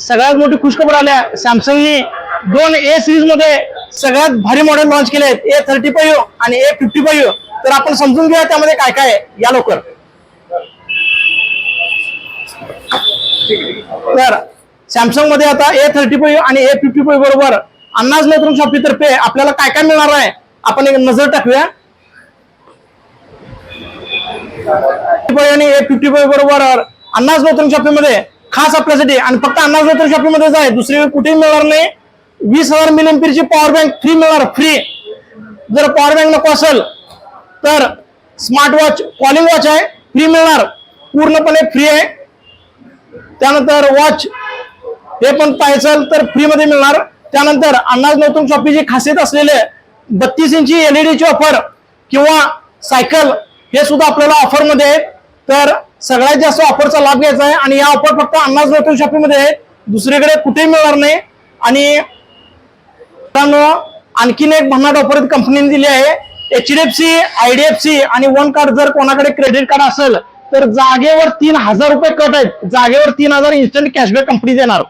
सगळ्यात मोठी खुशखबर आल्या सॅमसंगने दोन ए सिरीजमध्ये सगळ्यात भारी मॉडेल लॉन्च केले आहेत. ए थर्टी फाईव्ह आणि ए फिफ्टी फाईव्ह तर आपण समजून घेऊया त्यामध्ये काय काय आहे. या लवकर. तर सॅमसंगमध्ये आता ए थर्टी फाईव्ह आणि ए फिफ्टी फाईव्ह बरोबर अन्नाज शॉपची तर्फे आपल्याला काय काय मिळणार आहे? आपण एक नजर टाकूया. आणि ए फिफ्टी फाईव्ह बरोबर अन्नाज नेत्रुम शॉपीमध्ये खास आपल्यासाठी आणि फक्त अन्नाज नेत्रुम शॉपीमध्येच आहे. दुसरी कुठेही मिळणार नाही. वीस हजार मिलियन पॉवर बँक फ्री मिळणार फ्री जर पॉवर बँक नको असेल तर स्मार्ट वॉच कॉलिंग वॉच आहे फ्री मिळणार. पूर्णपणे फ्री आहे. त्यानंतर वॉच हे पण पाहायचं तर फ्री मध्ये मिळणार. त्यानंतर अन्नाज नौतम शॉपीची खासियत असलेले बत्तीस इंची एलईडीची ऑफर किंवा सायकल हे सुद्धा आपल्याला ऑफरमध्ये आहे. तर सगळ्यात जास्त ऑफरचा लाभ घ्यायचा आहे. आणि या ऑफर फक्त अन्नाज नौतम शॉपीमध्ये आहे. दुसरीकडे कुठेही मिळणार नाही. आणि आणखीन एक भन्नाट ऑफर कंपनीने दिली आहे. H D F C I D F C आणि वन कार्ड जर कोणाकडे क्रेडिट कार्ड असेल तर जागेवर तीन हजार रुपये कट आहेत. जागेवर तीन हजार इन्स्टंट कॅशबॅक कंपनी देणार.